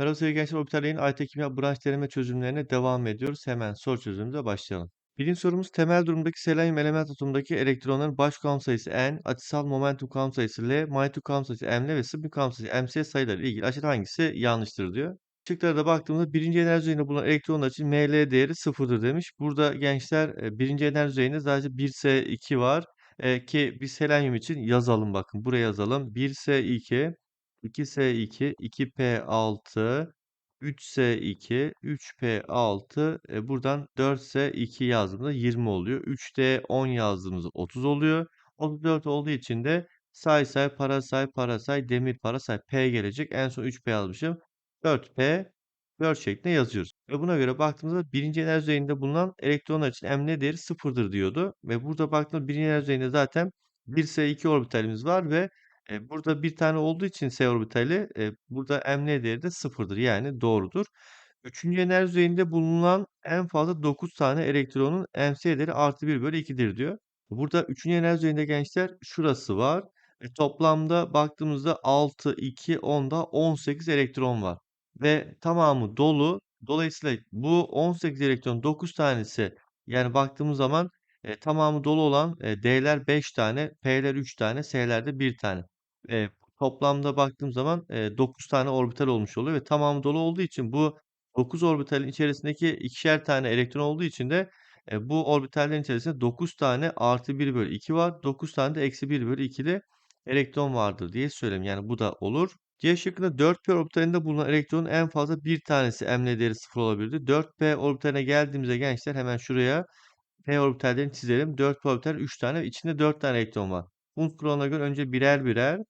Merhaba sevgili gençler, Orbital'in AYT Kimya branş deneme çözümlerine devam ediyoruz. Hemen soru çözümümüze başlayalım. Birinci sorumuz temel durumdaki selenyum element atomundaki elektronların baş kuantum sayısı n, açısal momentum kuantum sayısı l, manyetik kuantum sayısı ml ve spin kuantum sayısı mc sayıları ilgili aşağıda hangisi yanlıştır diyor. Şıklara da baktığımızda birinci enerji düzeyinde bulunan elektronlar için ml değeri sıfırdır demiş. Burada gençler e, birinci enerji düzeyinde sadece 1s2 var. E, ki biz selenyum için yazalım bakın buraya yazalım. 1s2 2S2, 2P6, 3S2, 3P6, e, buradan 4S2 yazdığımızda 20 oluyor. 3D 10 yazdığımızda 30 oluyor. 34 olduğu için de say say para say para say demir para say P gelecek. En son 3P yazmışım. 4P 4 şeklinde yazıyoruz. Ve buna göre baktığımızda birinci enerji düzeyinde bulunan elektronlar için M değeri sıfırdır diyordu. Ve burada baktığımızda birinci enerji düzeyinde zaten 1S2 orbitalimiz var ve Eee, burada bir tane olduğu için s orbitali, eee, burada m değeri de sıfırdır. Yani doğrudur. Üçüncü enerji düzeyinde bulunan en fazla 9 tane elektronun MC değeri artı bir bölü 2'dir diyor. Burada üçüncü enerji düzeyinde gençler şurası var. E, toplamda baktığımızda 6, 2, 10'da 18 elektron var. Ve tamamı dolu. Dolayısıyla bu 18 elektron 9 tanesi yani baktığımız zaman e, tamamı dolu olan e, D'ler 5 tane, P'ler 3 tane, S'ler de 1 tane. Eee, toplamda baktığım zaman, eee, 9 tane orbital olmuş oluyor ve tamamı dolu olduğu için bu 9 orbitalin içerisindeki ikişer tane elektron olduğu için de, eee, bu orbitallerin içerisinde 9 tane artı bir bölü iki var. 9 tane de eksi bir bölü 2'de elektron vardır diye söyleyeyim. Yani bu da olur. C şıkkında 4p orbitalinde bulunan elektronun en fazla bir tanesi emle değeri 0 olabilirdi. 4p orbitaline geldiğimizde gençler hemen şuraya p orbitallerini çizelim. 4p orbital 3 tane ve içinde 4 tane elektron var. Hund kuralına göre önce birer birer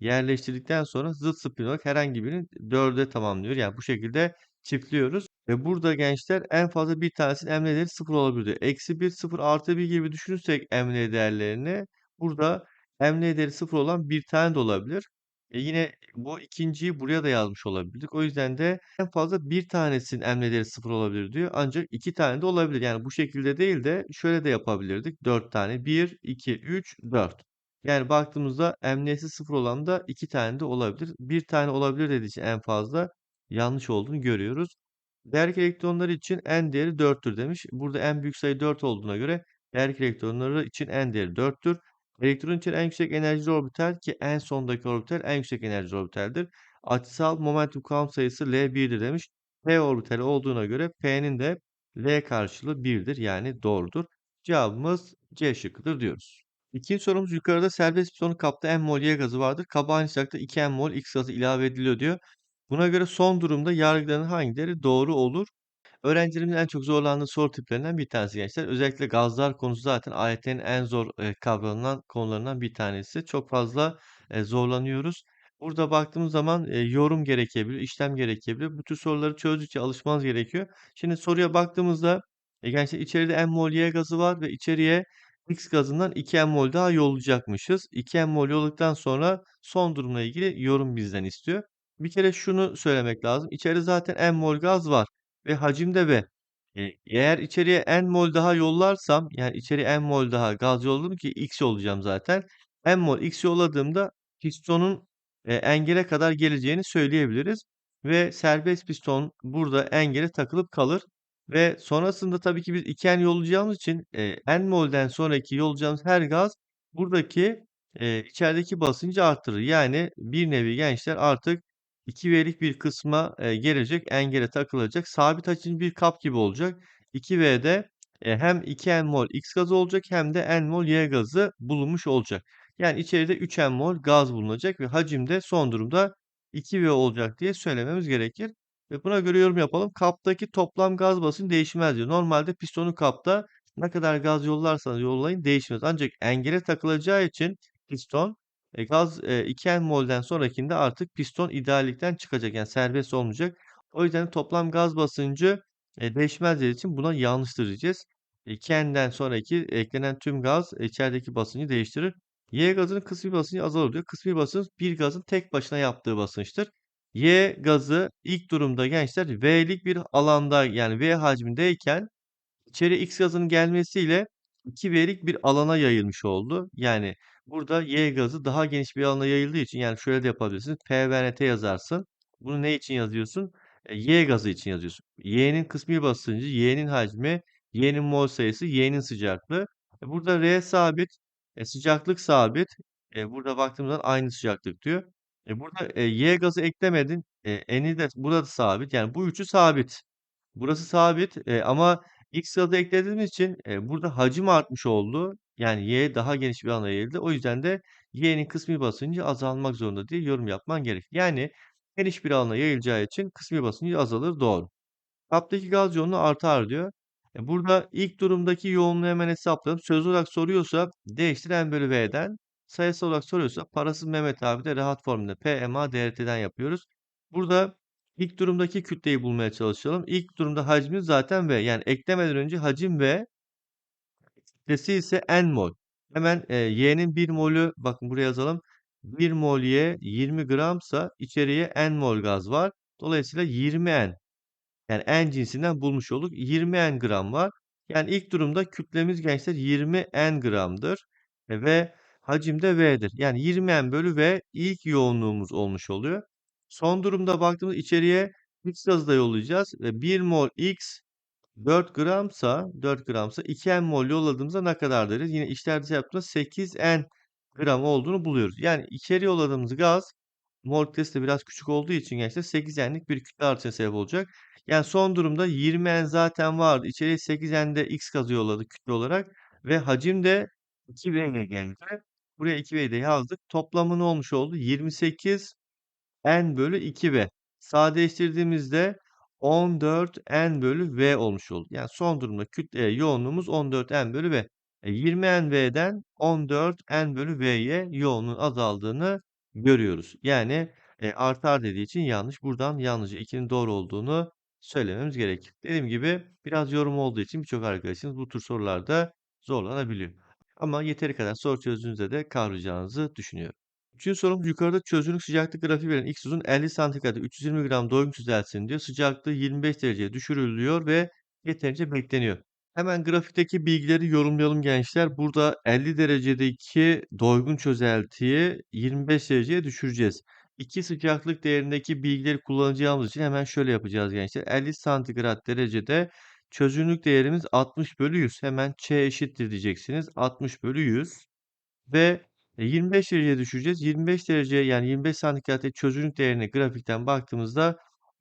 yerleştirdikten sonra zıt spin olarak herhangi birini 4'e tamamlıyor. Yani bu şekilde çiftliyoruz. Ve burada gençler en fazla bir tanesinin emre değeri 0 olabilir. Eksi 1, 0, artı 1 gibi düşünürsek emre değerlerini burada emre değeri 0 olan bir tane de olabilir. E yine bu ikinciyi buraya da yazmış olabilirdik. O yüzden de en fazla bir tanesinin emre değeri 0 olabilir diyor. Ancak iki tane de olabilir. Yani bu şekilde değil de şöyle de yapabilirdik. 4 tane. 1, 2, 3, 4. Yani baktığımızda emniyeti sıfır olan da iki tane de olabilir. Bir tane olabilir dediği için en fazla yanlış olduğunu görüyoruz. Değerlik elektronları için n değeri 4'tür demiş. Burada en büyük sayı 4 olduğuna göre değerlik elektronları için n değeri 4'tür. Elektron için en yüksek enerjili orbital ki en sondaki orbital en yüksek enerjili orbitaldir. Açısal momentum kuantum sayısı L1'dir demiş. P orbitali olduğuna göre P'nin de L karşılığı 1'dir yani doğrudur. Cevabımız C şıkkıdır diyoruz. İkinci sorumuz yukarıda serbest pitonun kapta M mol Y gazı vardır. Kaba aynı sıcaklıkta 2 M mol X gazı ilave ediliyor diyor. Buna göre son durumda yargılanan hangileri doğru olur? Öğrencilerimizin en çok zorlandığı soru tiplerinden bir tanesi gençler. Özellikle gazlar konusu zaten AYT'nin en zor e, kavranılan konularından bir tanesi. Çok fazla e, zorlanıyoruz. Burada baktığımız zaman e, yorum gerekebilir, işlem gerekebilir. Bu tür soruları çözdükçe alışmanız gerekiyor. Şimdi soruya baktığımızda gençler içeride M mol Y gazı var ve içeriye X gazından 2 mol daha yollayacakmışız. 2 mol yolladıktan sonra son durumla ilgili yorum bizden istiyor. Bir kere şunu söylemek lazım. İçeride zaten n mol gaz var ve hacimde ve e, eğer içeriye n mol daha yollarsam yani içeri n mol daha gaz yolladım ki x yollayacağım zaten. n mol x yolladığımda pistonun e, engele kadar geleceğini söyleyebiliriz ve serbest piston burada engele takılıp kalır. Ve sonrasında tabii ki biz 2N yollayacağımız için, eee, N mol'den sonraki yollayacağımız her gaz buradaki, eee, içerideki basıncı arttırır. Yani bir nevi gençler artık 2V'lik bir kısma, eee, gelecek, engele takılacak. Sabit hacimli bir kap gibi olacak. 2V'de, eee, hem 2N mol X gazı olacak hem de N mol Y gazı bulunmuş olacak. Yani içeride 3N mol gaz bulunacak ve hacim de son durumda 2V olacak diye söylememiz gerekir. Ve buna göre yorum yapalım. Kaptaki toplam gaz basıncı değişmez diyor. Normalde pistonu kapta ne kadar gaz yollarsanız yollayın değişmez. Ancak engele takılacağı için piston e, gaz e, 2N mol'den sonrakinde artık piston ideallikten çıkacak. Yani serbest olmayacak. O yüzden toplam gaz basıncı e, değişmez dediği için buna yanlıştır diyeceğiz. 2N'den sonraki eklenen tüm gaz içerideki basıncı değiştirir. Y gazının kısmi basıncı azalır diyor. Kısmi basınç bir gazın tek başına yaptığı basınçtır. Y gazı ilk durumda gençler V'lik bir alanda yani V hacmindeyken içeri X gazının gelmesiyle 2V'lik bir alana yayılmış oldu. Yani burada Y gazı daha geniş bir alana yayıldığı için yani şöyle de yapabilirsiniz. P ve NT yazarsın. Bunu ne için yazıyorsun? E, Y gazı için yazıyorsun. Y'nin kısmi basıncı, Y'nin hacmi, Y'nin mol sayısı, Y'nin sıcaklığı. E, burada R sabit, e, sıcaklık sabit. Burada baktığımız zaman aynı sıcaklık diyor. E, burada e, Y gazı eklemedin. E, N'i de burada da sabit. Yani bu üçü sabit. Burası sabit e, ama X gazı eklediğimiz için e, burada hacim artmış oldu. Yani Y daha geniş bir alana yayıldı. O yüzden de Y'nin kısmi basıncı azalmak zorunda diye yorum yapman gerek. Yani geniş bir alana yayılacağı için kısmi basıncı azalır doğru. Kaptaki gaz yoğunluğu artar diyor. E, burada ilk durumdaki yoğunluğu hemen hesaplayalım. Söz olarak soruyorsa değiştir n bölü V'den. Sayısal olarak soruyorsa parasız Mehmet abi de rahat formülde P, MA, DRT'den yapıyoruz. Burada ilk durumdaki kütleyi bulmaya çalışalım. İlk durumda hacmi zaten V. Yani eklemeden önce hacim V. Kütlesi ise N mol. Hemen e, Y'nin 1 molü bakın buraya yazalım. 1 mol Y 20 gramsa içeriye N mol gaz var. Dolayısıyla 20 N. Yani N cinsinden bulmuş olduk. 20 N gram var. Yani ilk durumda kütlemiz gençler 20 N gramdır. E, ve hacim de V'dir. Yani 20 N bölü V ilk yoğunluğumuz olmuş oluyor. Son durumda baktığımız içeriye X gazı da yollayacağız. Ve 1 mol X 4 gramsa 4 gramsa 2 N mol yolladığımızda ne kadar deriz? Yine dışı yaptığımızda 8 N gram olduğunu buluyoruz. Yani içeri yolladığımız gaz mol kütlesi de biraz küçük olduğu için gençler 8 N'lik bir kütle artışına sebep olacak. Yani son durumda 20 N zaten vardı. İçeriye 8 N'de X gazı yolladık kütle olarak ve hacim de 2V ile geldi. Buraya 2V'yi de yazdık. Toplamı ne olmuş oldu? 28 N bölü 2V. Sadeleştirdiğimizde 14 N bölü V olmuş oldu. Yani son durumda kütle yoğunluğumuz 14 N bölü V. E, 20 N V'den 14 N bölü V'ye yoğunluğun azaldığını görüyoruz. Yani e, artar dediği için yanlış. Buradan yalnızca 2'nin doğru olduğunu söylememiz gerekir. Dediğim gibi biraz yorum olduğu için birçok arkadaşınız bu tür sorularda zorlanabiliyor. Ama yeteri kadar soru çözdüğünüzde de kavrayacağınızı düşünüyorum. Üçüncü sorumuz yukarıda çözünürlük sıcaklık grafiği veren X uzun 50 santigrat 320 gram doygun çözeltisinin diyor. Sıcaklığı 25 dereceye düşürülüyor ve yeterince bekleniyor. Hemen grafikteki bilgileri yorumlayalım gençler. Burada 50 derecedeki doygun çözeltiyi 25 dereceye düşüreceğiz. İki sıcaklık değerindeki bilgileri kullanacağımız için hemen şöyle yapacağız gençler. 50 santigrat derecede çözünürlük değerimiz 60 bölü 100. Hemen Ç eşittir diyeceksiniz. 60 bölü 100 ve e, 25 dereceye düşüreceğiz. 25 derece yani 25 santigraddaki çözünürlük değerine grafikten baktığımızda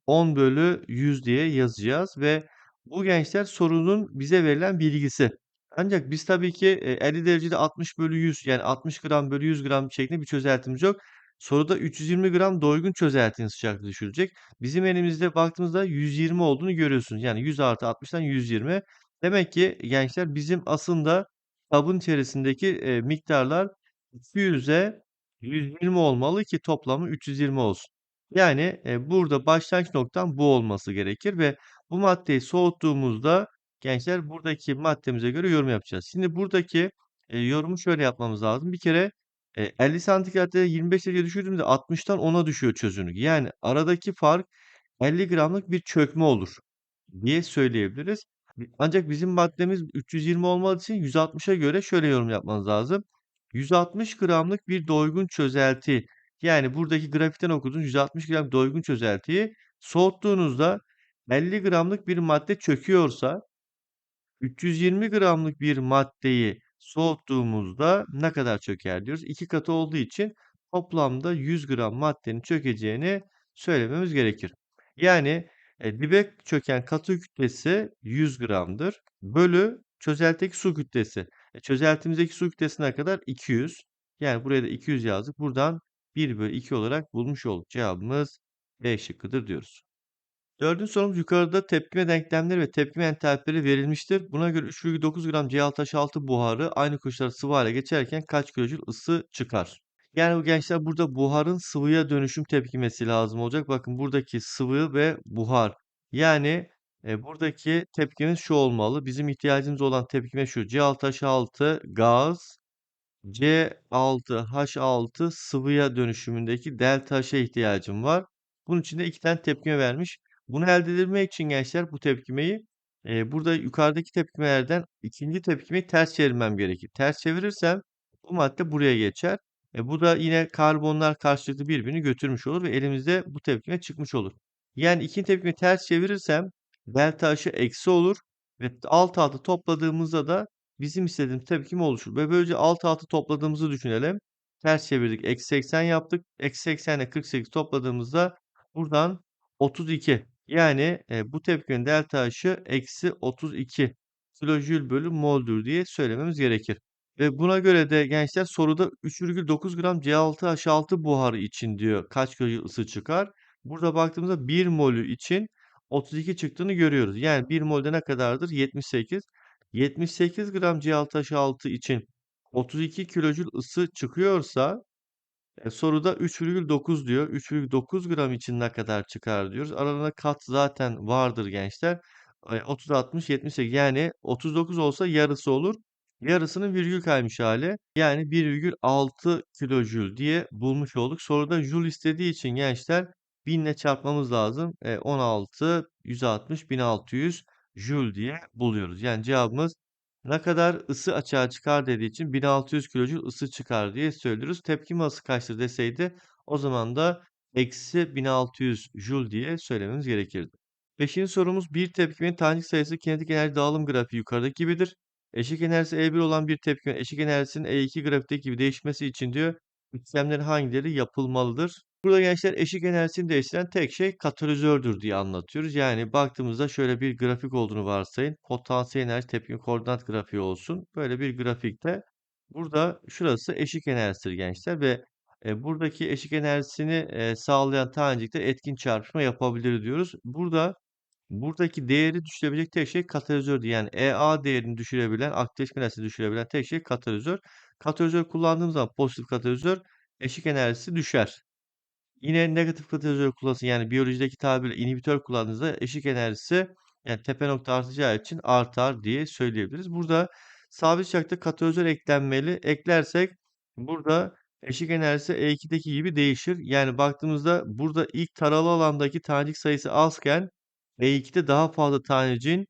10 bölü 100 diye yazacağız ve bu gençler sorunun bize verilen bilgisi. Ancak biz tabii ki e, 50 derecede 60 bölü 100 yani 60 gram bölü 100 gram şeklinde bir çözeltimiz yok. Soruda 320 gram doygun çözeltinin sıcaklığı düşürülecek. Bizim elimizde baktığımızda 120 olduğunu görüyorsunuz. Yani 100 artı 60'tan 120. Demek ki gençler bizim aslında kabın içerisindeki e, miktarlar 200'e 120 olmalı ki toplamı 320 olsun. Yani e, burada başlangıç noktam bu olması gerekir ve bu maddeyi soğuttuğumuzda gençler buradaki maddemize göre yorum yapacağız. Şimdi buradaki e, yorumu şöyle yapmamız lazım. Bir kere e, 50 santigrat'ta 25 derece düşürdüğümüzde 60'tan 10'a düşüyor çözünürlük. Yani aradaki fark 50 gramlık bir çökme olur diye söyleyebiliriz. Ancak bizim maddemiz 320 olmadığı için 160'a göre şöyle yorum yapmanız lazım. 160 gramlık bir doygun çözelti yani buradaki grafikten okuduğunuz 160 gram doygun çözeltiyi soğuttuğunuzda 50 gramlık bir madde çöküyorsa 320 gramlık bir maddeyi soğuttuğumuzda ne kadar çöker diyoruz. İki katı olduğu için toplamda 100 gram maddenin çökeceğini söylememiz gerekir. Yani e, dibe çöken katı kütlesi 100 gramdır. Bölü çözeltideki su kütlesi. E, çözeltimizdeki su kütlesi ne kadar? 200. Yani buraya da 200 yazdık. Buradan 1 bölü 2 olarak bulmuş olduk. Cevabımız B şıkkıdır diyoruz. Dördüncü sorumuz yukarıda tepkime denklemleri ve tepkime entalpileri verilmiştir. Buna göre 3,9 gram Cl-6 buharı aynı koşullarda sıvı hale geçerken kaç kilojül ısı çıkar? Yani bu gençler burada buharın sıvıya dönüşüm tepkimesi lazım olacak. Bakın buradaki sıvı ve buhar. Yani e, buradaki tepkimiz şu olmalı. Bizim ihtiyacımız olan tepkime şu. Cl-6 gaz C6H6 sıvıya dönüşümündeki delta H'e ihtiyacım var. Bunun için de iki tane tepkime vermiş. Bunu elde edebilmek için gençler bu tepkimeyi e, burada yukarıdaki tepkimelerden ikinci tepkimeyi ters çevirmem gerekir. Ters çevirirsem bu madde buraya geçer. E, bu da yine karbonlar karşılıklı birbirini götürmüş olur ve elimizde bu tepkime çıkmış olur. Yani ikinci tepkimi ters çevirirsem delta H'ı eksi olur ve alt alta topladığımızda da bizim istediğimiz tepkime oluşur. Ve böylece alt alta topladığımızı düşünelim. Ters çevirdik. Eksi 80 yaptık. Eksi 80 ile 48 topladığımızda buradan 32. Yani e, bu tepkinin delta H'ı eksi 32 kilojül bölü mol'dur diye söylememiz gerekir. Ve buna göre de gençler soruda 3,9 gram C6H6 buharı için diyor kaç kilojül ısı çıkar? Burada baktığımızda 1 molü için 32 çıktığını görüyoruz. Yani 1 molde ne kadardır? 78. 78 gram C6H6 için 32 kilojül ısı çıkıyorsa e, soruda 3,9 diyor. 3,9 gram için ne kadar çıkar diyoruz. Aralarında kat zaten vardır gençler. E, 30, 60, 78 yani 39 olsa yarısı olur. Yarısının virgül kaymış hali. Yani 1,6 kilojül diye bulmuş olduk. Soruda jül istediği için gençler 1000 ile çarpmamız lazım. E, 16, 160, 1600 jül diye buluyoruz. Yani cevabımız ne kadar ısı açığa çıkar dediği için 1600 kilojül ısı çıkar diye söylüyoruz. Tepkime ısı kaçtır deseydi o zaman da eksi 1600 joule diye söylememiz gerekirdi. Beşinci sorumuz bir tepkimenin tanecik sayısı kinetik enerji dağılım grafiği yukarıdaki gibidir. Eşik enerjisi E1 olan bir tepkimenin eşik enerjisinin E2 grafikteki gibi değişmesi için diyor işlemlerin hangileri yapılmalıdır? Burada gençler eşik enerjisini değiştiren tek şey katalizördür diye anlatıyoruz. Yani baktığımızda şöyle bir grafik olduğunu varsayın. Potansiyel enerji tepkime koordinat grafiği olsun. Böyle bir grafikte burada şurası eşik enerjisidir gençler ve e, buradaki eşik enerjisini e, sağlayan tanecikte etkin çarpışma yapabilir diyoruz. Burada buradaki değeri düşürebilecek tek şey katalizördür. Yani EA değerini düşürebilen, aktifleşme enerjisini düşürebilen tek şey katalizör. Katalizör kullandığımız zaman pozitif katalizör eşik enerjisi düşer. Yine negatif katalizör kullanırsın yani biyolojideki tabirle inhibitör kullandığınızda eşik enerjisi yani tepe nokta artacağı için artar diye söyleyebiliriz. Burada sabit sıcakta katalizör eklenmeli. Eklersek burada eşik enerjisi E2'deki gibi değişir. Yani baktığımızda burada ilk taralı alandaki tanecik sayısı azken E2'de daha fazla tanecin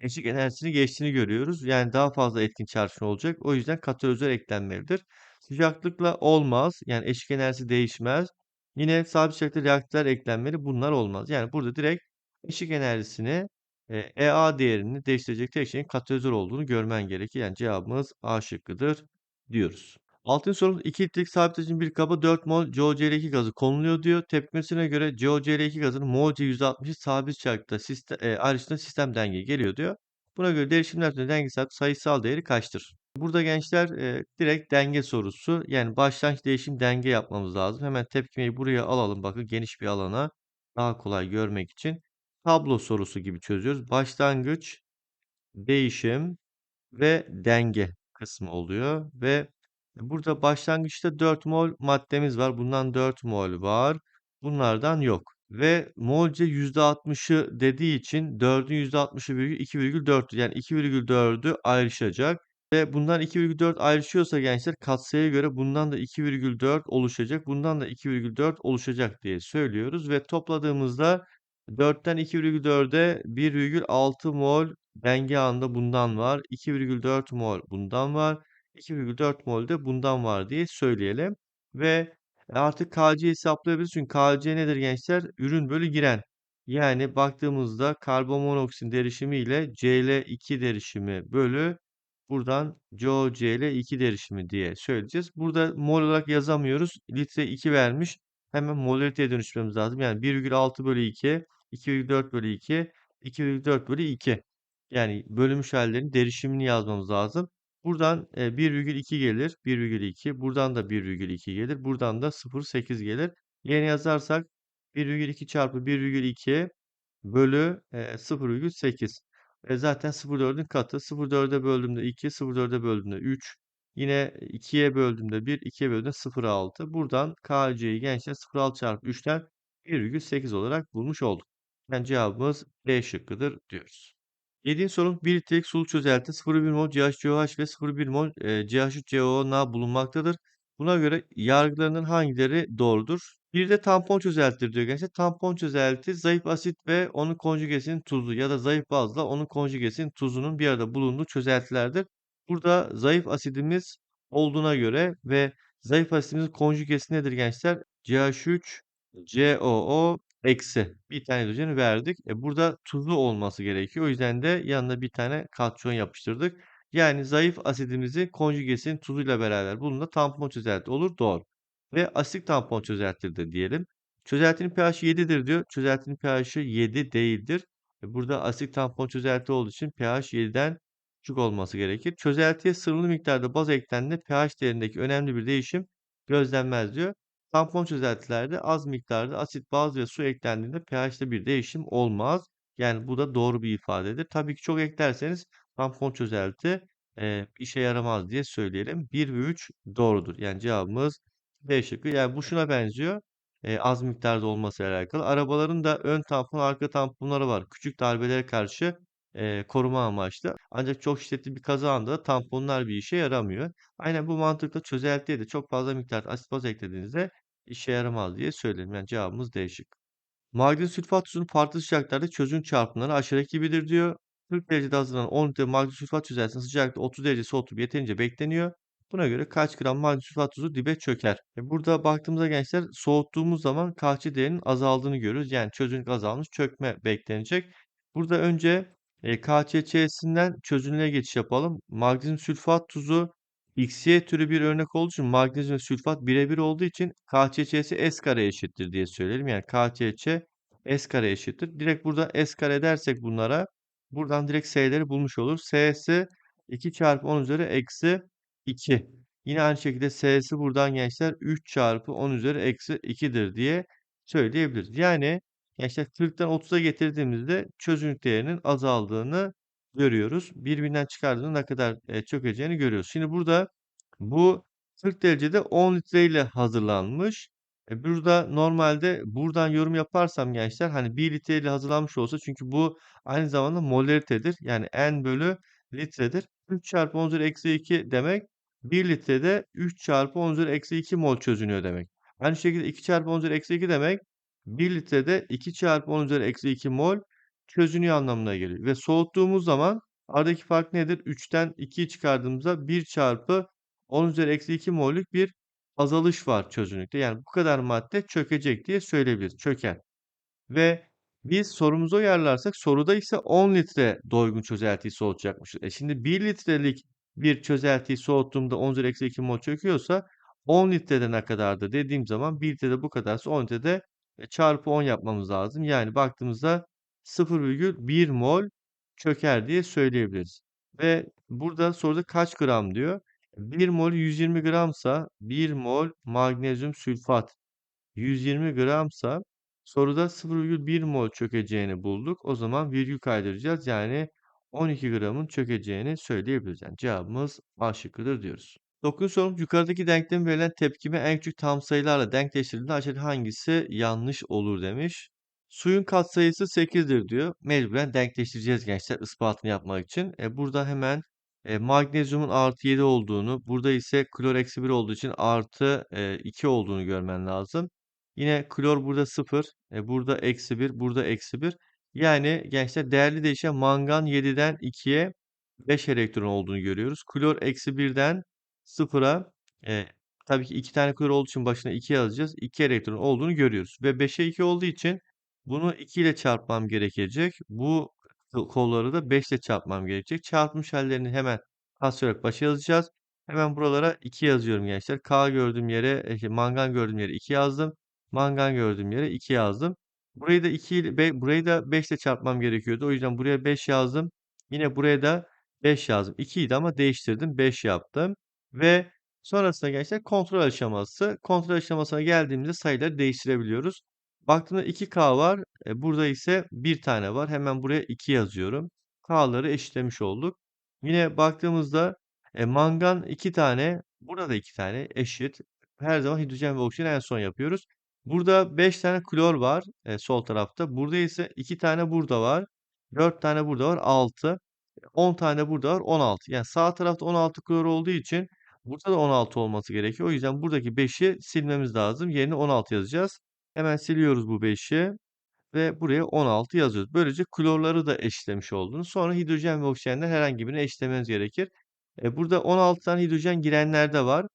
eşik enerjisini geçtiğini görüyoruz. Yani daha fazla etkin çarpışma olacak. O yüzden katalizör eklenmelidir. Sıcaklıkla olmaz. Yani eşik enerjisi değişmez. Yine sabit sıcakta reaktörler eklenmeli. Bunlar olmaz. Yani burada direkt eşik enerjisini e, EA değerini değiştirecek tek şeyin katalizör olduğunu görmen gerekir. Yani cevabımız A şıkkıdır diyoruz. Altıncı sorumuz 2 litrelik sabit hacim bir kaba 4 mol COCl2 gazı konuluyor diyor. Tepkimesine göre COCl2 gazının molce %60'ı sabit sıcakta sistem, e, sistem dengeye geliyor diyor. Buna göre derişimler denge sayısal değeri kaçtır? Burada gençler e, direkt denge sorusu. Yani başlangıç değişim denge yapmamız lazım. Hemen tepkimeyi buraya alalım. Bakın geniş bir alana daha kolay görmek için. Tablo sorusu gibi çözüyoruz. Başlangıç, değişim ve denge kısmı oluyor. Ve burada başlangıçta 4 mol maddemiz var. Bundan 4 mol var. Bunlardan yok. Ve molce %60'ı dediği için 4'ün %60'ı virgül 2,4'tür. Yani 2,4'ü ayrışacak. Ve bundan 2,4 ayrışıyorsa gençler katsayıya göre bundan da 2,4 oluşacak. Bundan da 2,4 oluşacak diye söylüyoruz. Ve topladığımızda 4'ten 2,4'e 1,6 mol denge anında bundan var. 2,4 mol bundan var. 2,4 mol de bundan var diye söyleyelim. Ve artık KC hesaplayabiliriz. Çünkü KC nedir gençler? Ürün bölü giren. Yani baktığımızda karbon monoksit derişimi ile Cl2 derişimi bölü Buradan COCl2 derişimi diye söyleyeceğiz. Burada mol olarak yazamıyoruz. Litre 2 vermiş. Hemen molariteye dönüştürmemiz lazım. Yani 1,6 bölü 2, 2,4 bölü 2, 2,4 bölü 2. Yani bölünmüş hallerin derişimini yazmamız lazım. Buradan e, 1,2 gelir. 1,2. Buradan da 1,2 gelir. Buradan da 0,8 gelir. Yerine yazarsak 1,2 çarpı 1,2 bölü e, 0,8. E, zaten 0,4'ün katı. 0,4'e böldüğümde 2, 0,4'e böldüğümde 3. Yine 2'ye böldüğümde 1, 2'ye böldüğümde 0,6. Buradan KC'yi gençler 0,6 çarpı 3'ten 1,8 olarak bulmuş olduk. Yani cevabımız B şıkkıdır diyoruz. Yediğin sorun 1 litrelik sulu çözelti 0,1 mol CH3COH ve 0,1 mol e, CH3CONA bulunmaktadır. Buna göre yargılarının hangileri doğrudur? Bir de tampon çözeltidir diyor gençler. Tampon çözelti zayıf asit ve onun konjugesinin tuzu ya da zayıf bazla onun konjugesinin tuzunun bir arada bulunduğu çözeltilerdir. Burada zayıf asidimiz olduğuna göre ve Zayıf asitimizin konjugesi nedir gençler? CH3 COO eksi. Bir tane hidrojeni verdik. E burada tuzlu olması gerekiyor. O yüzden de yanına bir tane katyon yapıştırdık. Yani zayıf asidimizin konjugesinin tuzuyla beraber bununla tampon çözelti olur. Doğru. Ve asit tampon çözeltidir diyelim. Çözeltinin pH'i 7'dir diyor. Çözeltinin pH'i 7 değildir. E burada asit tampon çözelti olduğu için pH 7'den küçük olması gerekir. Çözeltiye sınırlı miktarda baz eklendiğinde pH değerindeki önemli bir değişim gözlenmez diyor. Tampon çözeltilerde az miktarda asit, baz ve su eklendiğinde pH'te bir değişim olmaz. Yani bu da doğru bir ifadedir. Tabii ki çok eklerseniz tampon çözelti e, işe yaramaz diye söyleyelim. 1 ve 3 doğrudur. Yani cevabımız B şıkkı. Yani bu şuna benziyor. E, az miktarda olmasıyla alakalı. Arabaların da ön tampon, arka tamponları var. Küçük darbelere karşı e, koruma amaçlı. Ancak çok şiddetli bir kaza anında tamponlar bir işe yaramıyor. Aynen bu mantıkla çözeltiye de çok fazla miktarda asit baz eklediğinizde işe yaramaz diye söyledim. Yani cevabımız D şıkkı. Magnezyum sülfat tuzunun farklı sıcaklıklarda çözüm çarpımları aşağıdaki gibidir diyor. 40 derecede hazırlanan 10 litre magnezyum sülfat çözeltisinin sıcaklıkta 30 derece soğutup yeterince bekleniyor. Buna göre kaç gram magnezyum sülfat tuzu dibe çöker? E burada baktığımızda gençler soğuttuğumuz zaman KC değerinin azaldığını görüyoruz. Yani çözünürlük azalmış çökme beklenecek. Burada önce e, KÇÇ'sinden çözünürlüğe geçiş yapalım. Magnezyum sülfat tuzu XY türü bir örnek olduğu için magnezyum sülfat birebir olduğu için KÇÇ'si S kare eşittir diye söyleyelim. Yani KÇÇ S kare eşittir. Direkt burada S kare dersek bunlara buradan direkt S'leri bulmuş olur. S'si 2 çarpı 10 üzeri eksi 2. Yine aynı şekilde S'si buradan gençler 3 çarpı 10 üzeri eksi 2'dir diye söyleyebiliriz. Yani gençler 40'tan 30'a getirdiğimizde çözünürlük değerinin azaldığını görüyoruz. Birbirinden çıkardığında ne kadar e, çökeceğini görüyoruz. Şimdi burada bu 40 derecede 10 litre ile hazırlanmış. E, burada normalde buradan yorum yaparsam gençler hani 1 litre ile hazırlanmış olsa çünkü bu aynı zamanda molaritedir. Yani N bölü litredir. 3 çarpı 10 üzeri eksi 2 demek 1 litrede 3 çarpı 10 üzeri eksi 2 mol çözünüyor demek. Aynı şekilde 2 çarpı 10 üzeri eksi 2 demek 1 litrede 2 çarpı 10 üzeri eksi 2 mol çözünüyor anlamına geliyor. Ve soğuttuğumuz zaman aradaki fark nedir? 3'ten 2'yi çıkardığımızda 1 çarpı 10 üzeri eksi 2 mollük bir azalış var çözünürlükte. Yani bu kadar madde çökecek diye söyleyebiliriz. Çöker. Ve biz sorumuzu uyarlarsak soruda ise 10 litre doygun çözeltiyi soğutacakmışız. E şimdi 1 litrelik bir çözeltiyi soğuttuğumda 10 üzeri eksi 2 mol çöküyorsa 10 litrede ne kadardı dediğim zaman 1 litrede bu kadarsa 10 litrede e, çarpı 10 yapmamız lazım. Yani baktığımızda 0,1 mol çöker diye söyleyebiliriz. Ve burada soruda kaç gram diyor. 1 mol 120 gramsa 1 mol magnezyum sülfat 120 gramsa soruda 0,1 mol çökeceğini bulduk. O zaman virgül kaydıracağız. Yani 12 gramın çökeceğini söyleyebiliriz. Yani cevabımız A şıkkıdır diyoruz. 9. sorumuz yukarıdaki denklemi verilen tepkime en küçük tam sayılarla denkleştirildiğinde aşağıdaki hangisi yanlış olur demiş. Suyun katsayısı 8'dir diyor. Mecburen denkleştireceğiz gençler ispatını yapmak için. E burada hemen e, magnezyumun artı 7 olduğunu, burada ise klor eksi 1 olduğu için artı e, 2 olduğunu görmen lazım. Yine klor burada 0, e, burada eksi 1, burada eksi 1. Yani gençler değerli değişen mangan 7'den 2'ye 5 elektron olduğunu görüyoruz. Klor eksi 1'den 0'a e, tabii ki 2 tane klor olduğu için başına 2 yazacağız. 2 elektron olduğunu görüyoruz. Ve 5'e 2 olduğu için bunu 2 ile çarpmam gerekecek. Bu kolları da 5 ile çarpmam gerekecek. Çarpmış hallerini hemen katsalarak başa yazacağız. Hemen buralara 2 yazıyorum gençler. K gördüğüm yere, e, mangan gördüğüm yere 2 yazdım. Mangan gördüğüm yere 2 yazdım. Burayı da 2 ile, burayı da 5 ile çarpmam gerekiyordu. O yüzden buraya 5 yazdım. Yine buraya da 5 yazdım. 2 idi ama değiştirdim. 5 yaptım. Ve sonrasında gençler kontrol aşaması. Kontrol aşamasına geldiğimizde sayıları değiştirebiliyoruz. Baktığımda 2K var. E, burada ise bir tane var. Hemen buraya 2 yazıyorum. K'ları eşitlemiş olduk. Yine baktığımızda e, mangan 2 tane. Burada da 2 tane eşit. Her zaman hidrojen ve oksijen en son yapıyoruz. Burada 5 tane klor var e, sol tarafta. Burada ise 2 tane burada var. 4 tane burada var. 6. 10 tane burada var. 16. Yani sağ tarafta 16 klor olduğu için burada da 16 olması gerekiyor. O yüzden buradaki 5'i silmemiz lazım. Yerine 16 yazacağız. Hemen siliyoruz bu 5'i ve buraya 16 yazıyoruz. Böylece klorları da eşitlemiş oldunuz. Sonra hidrojen ve oksijenden herhangi birini eşitlemeniz gerekir. E, burada 16 tane hidrojen girenler de var.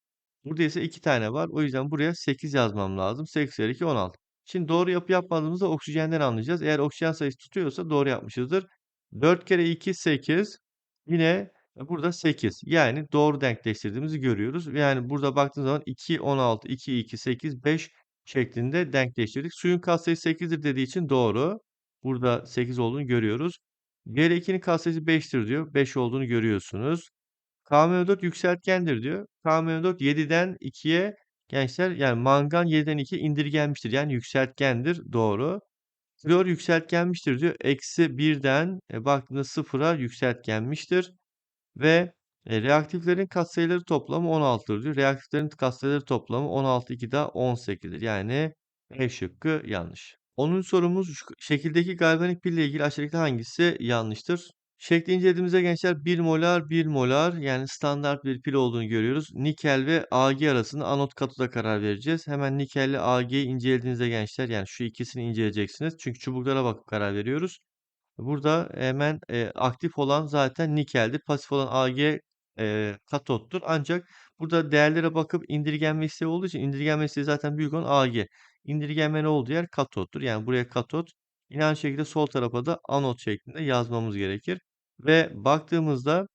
Burada ise 2 tane var. O yüzden buraya 8 yazmam lazım. 8 kere 2 16. Şimdi doğru yapı yapmadığımızda oksijenden anlayacağız. Eğer oksijen sayısı tutuyorsa doğru yapmışızdır. 4 kere 2 8. Yine burada 8. Yani doğru denkleştirdiğimizi görüyoruz. Yani burada baktığınız zaman 2 16 2 2 8 5 şeklinde denkleştirdik. Suyun katsayısı 8'dir dediği için doğru. Burada 8 olduğunu görüyoruz. GL2'nin katsayısı 5'tir diyor. 5 olduğunu görüyorsunuz. KMO4 yükseltgendir diyor. KMO4 7'den 2'ye gençler yani mangan 7'den 2'ye indirgenmiştir. Yani yükseltgendir. Doğru. Flor yükseltgenmiştir diyor. Eksi 1'den e, baktığında 0'a yükseltgenmiştir. Ve e, reaktiflerin katsayıları toplamı 16'dır diyor. Reaktiflerin katsayıları toplamı 16 2 daha 18'dir. Yani E şıkkı yanlış. 10. sorumuz şekildeki galvanik pille ilgili aşağıdaki hangisi yanlıştır? Şekli incelediğimizde gençler 1 molar 1 molar yani standart bir pil olduğunu görüyoruz. Nikel ve Ag arasında anot katoda karar vereceğiz. Hemen nikelli Ag'yi incelediğinizde gençler yani şu ikisini inceleyeceksiniz. Çünkü çubuklara bakıp karar veriyoruz. Burada hemen e, aktif olan zaten nikeldir. Pasif olan Ag e, katottur. Ancak burada değerlere bakıp indirgenme isteği olduğu için indirgenme isteği zaten büyük olan Ag. İndirgenme ne olduğu yer katottur. Yani buraya katot. Yine aynı şekilde sol tarafa da anot şeklinde yazmamız gerekir. Ve baktığımızda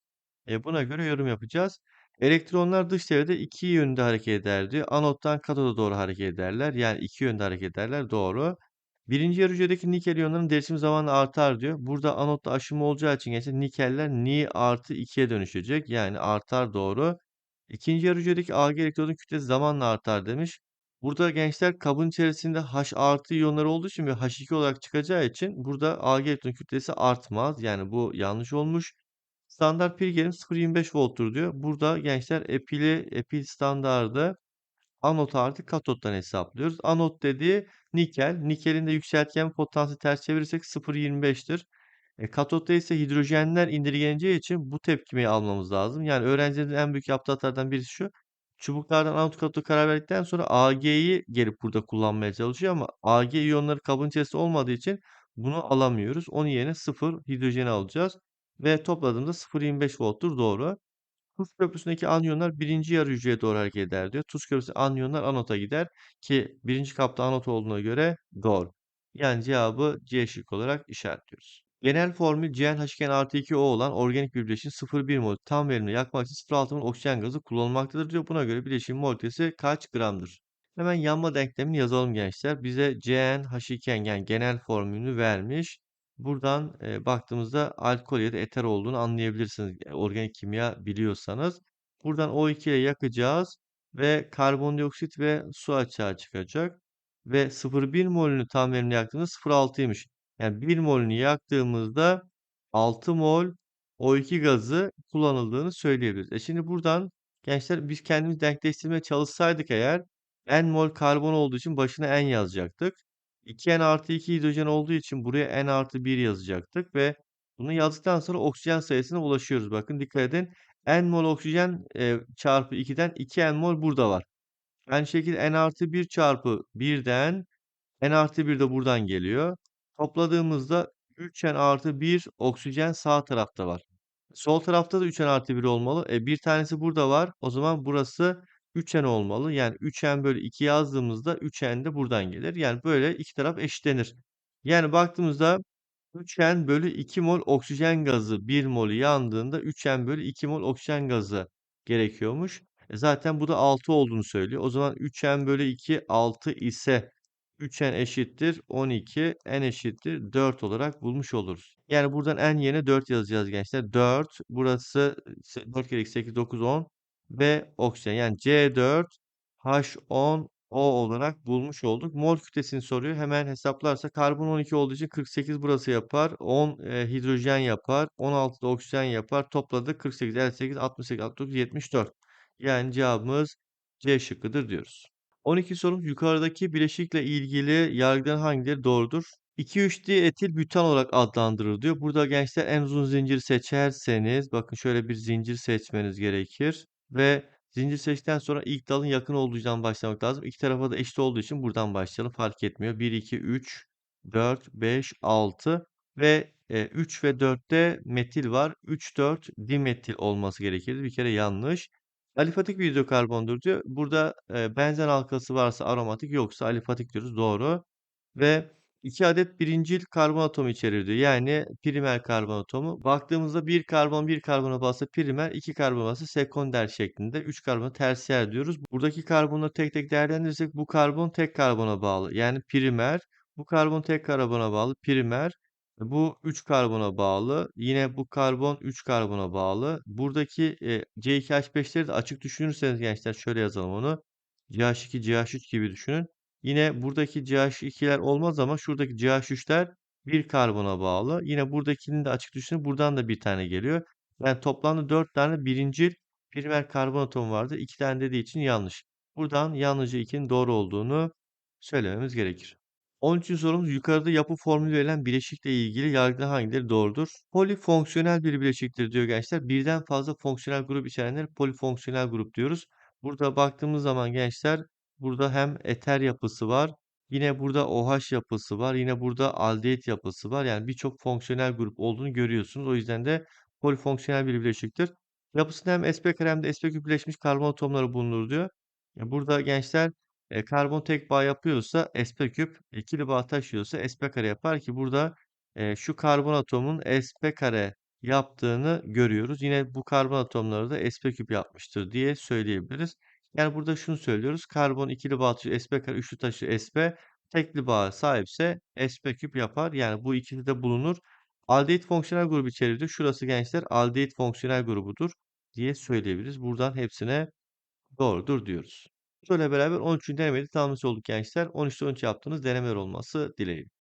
e, buna göre yorum yapacağız. Elektronlar dış çevrede iki yönde hareket eder diyor. Anottan katoda doğru hareket ederler. Yani iki yönde hareket ederler. Doğru. Birinci yarı hücredeki nikel iyonların derişimi zamanla artar diyor. Burada anotta aşımı olacağı için gençler nikeller Ni artı 2'ye dönüşecek. Yani artar doğru. İkinci yarı hücredeki Ag elektronun kütlesi zamanla artar demiş. Burada gençler kabın içerisinde H artı iyonlar olduğu için ve H2 olarak çıkacağı için burada Ag elektron kütlesi artmaz. Yani bu yanlış olmuş. Standart pil gerilim 0.25 volttur diyor. Burada gençler epili, epil standardı anot artı katottan hesaplıyoruz. Anot dediği nikel. Nikelin de yükseltgen potansiyeli ters çevirirsek 0.25'tir. E, katotta ise hidrojenler indirgeneceği için bu tepkimeyi almamız lazım. Yani öğrencilerin en büyük yaptığı hatalardan birisi şu. Çubuklardan anot katoda karar verdikten sonra Ag'yi gelip burada kullanmaya çalışıyor ama Ag iyonları kabın içerisinde olmadığı için bunu alamıyoruz. Onun yerine 0 hidrojeni alacağız. Ve topladığımızda 0.25 volttur doğru. Tuz köprüsündeki anyonlar birinci yarı hücreye doğru hareket eder diyor. Tuz köprüsü anyonlar anota gider ki birinci kapta anot olduğuna göre doğru. Yani cevabı C şık olarak işaretliyoruz. Genel formül CnH2n artı 2O olan organik bir bileşin 0,1 mol tam verimli yakmak için 0,6 mol oksijen gazı kullanılmaktadır diyor. Buna göre bileşiğin molekülesi kaç gramdır? Hemen yanma denklemini yazalım gençler. Bize CnH2n yani genel formülünü vermiş. Buradan e, baktığımızda alkol ya da eter olduğunu anlayabilirsiniz. e, Organik kimya biliyorsanız. Buradan O2 ile yakacağız ve karbondioksit ve su açığa çıkacak. Ve 0,1 molünü tam verimli yaktığımızda 0,6'ymış. Yani 1 molünü yaktığımızda 6 mol O2 gazı kullanıldığını söyleyebiliriz. E şimdi buradan gençler biz kendimiz denkleştirmeye çalışsaydık eğer n mol karbon olduğu için başına n yazacaktık. 2n artı 2 hidrojen olduğu için buraya n artı 1 yazacaktık ve bunu yazdıktan sonra oksijen sayısına ulaşıyoruz. Bakın dikkat edin. n mol oksijen e, çarpı 2'den 2n mol burada var. Aynı şekilde n artı 1 çarpı 1'den n artı 1 de buradan geliyor. Topladığımızda 3n artı 1 oksijen sağ tarafta var. Sol tarafta da 3n artı 1 olmalı. E, bir tanesi burada var. O zaman burası 3n olmalı. Yani 3n bölü 2 yazdığımızda 3n de buradan gelir. Yani böyle iki taraf eşitlenir. Yani baktığımızda 3n bölü 2 mol oksijen gazı 1 molü yandığında 3n bölü 2 mol oksijen gazı gerekiyormuş. E zaten bu da 6 olduğunu söylüyor. O zaman 3n bölü 2 6 ise 3n eşittir 12, n eşittir 4 olarak bulmuş oluruz. Yani buradan n yerine 4 yazacağız gençler. 4, burası 4 kere 8, 9, 10 ve oksijen. Yani C4, H10, O olarak bulmuş olduk. Mol kütlesini soruyor. Hemen hesaplarsa karbon 12 olduğu için 48 burası yapar. 10 e, hidrojen yapar. 16 da oksijen yapar. Topladık 48, 58, 68, 69, 74. Yani cevabımız C şıkkıdır diyoruz. 12 sorumuz yukarıdaki bileşikle ilgili yargıların hangileri doğrudur? 2,3 etil butan olarak adlandırılır diyor. Burada gençler en uzun zincir seçerseniz bakın şöyle bir zincir seçmeniz gerekir. Ve zincir seçtikten sonra ilk dalın yakın olduğundan başlamak lazım. İki tarafa da eşit olduğu için buradan başlayalım. Fark etmiyor. 1, 2, 3, 4, 5, 6 ve e, 3 ve 4'te metil var. 3, 4 dimetil olması gerekirdi. Bir kere yanlış. Alifatik bir hidrokarbondur diyor. Burada, eee, benzen halkası varsa aromatik yoksa alifatik diyoruz. Doğru. Ve 2 adet birincil karbon atomu içerir diyor. Yani primer karbon atomu. Baktığımızda 1 karbon 1 karbona bağlısı primer, 2 karbona bağlısı sekonder şeklinde. 3 karbona tersiyer diyoruz. Buradaki karbonları tek tek değerlendirirsek bu karbon tek karbona bağlı. Yani primer. Bu karbon tek karbona bağlı. Primer. Bu 3 karbona bağlı. Yine bu karbon 3 karbona bağlı. Buradaki, eee, C2H5'leri de açık düşünürseniz gençler şöyle yazalım onu. CH2, CH3 gibi düşünün. Yine buradaki CH2'ler olmaz ama şuradaki CH3'ler 1 karbona bağlı. Yine buradakini de açık düşünün. Buradan da bir tane geliyor. Yani toplamda 4 tane birincil primer karbon atomu vardır. 2 tane dediği için yanlış. Buradan yalnızca 2'nin doğru olduğunu söylememiz gerekir. 13. sorumuz yukarıda yapı formülü verilen bileşikle ilgili yargıda hangileri doğrudur? Polifonksiyonel bir bileşiktir diyor gençler. Birden fazla fonksiyonel grup içerenleri polifonksiyonel grup diyoruz. Burada baktığımız zaman gençler burada hem eter yapısı var. Yine burada OH yapısı var. Yine burada aldehit yapısı var. Yani birçok fonksiyonel grup olduğunu görüyorsunuz. O yüzden de polifonksiyonel bir bileşiktir. Yapısında hem sp kare de sp küp birleşmiş karbon atomları bulunur diyor. Burada gençler e, karbon tek bağ yapıyorsa sp küp, ikili bağ taşıyorsa sp kare yapar ki burada e, şu karbon atomun sp kare yaptığını görüyoruz. Yine bu karbon atomları da sp küp yapmıştır diye söyleyebiliriz. Yani burada şunu söylüyoruz. Karbon ikili bağ taşıyor, sp kare üçlü taşıyor, sp tekli bağ sahipse sp küp yapar. Yani bu ikisi de bulunur. Aldehit fonksiyonel grubu içeriyor. Şurası gençler aldehit fonksiyonel grubudur diye söyleyebiliriz. Buradan hepsine doğrudur diyoruz. Böyle beraber 13. denemeyi de tamamlamış olduk gençler. 13'te 13 yaptığınız denemeler olması dileğiyle.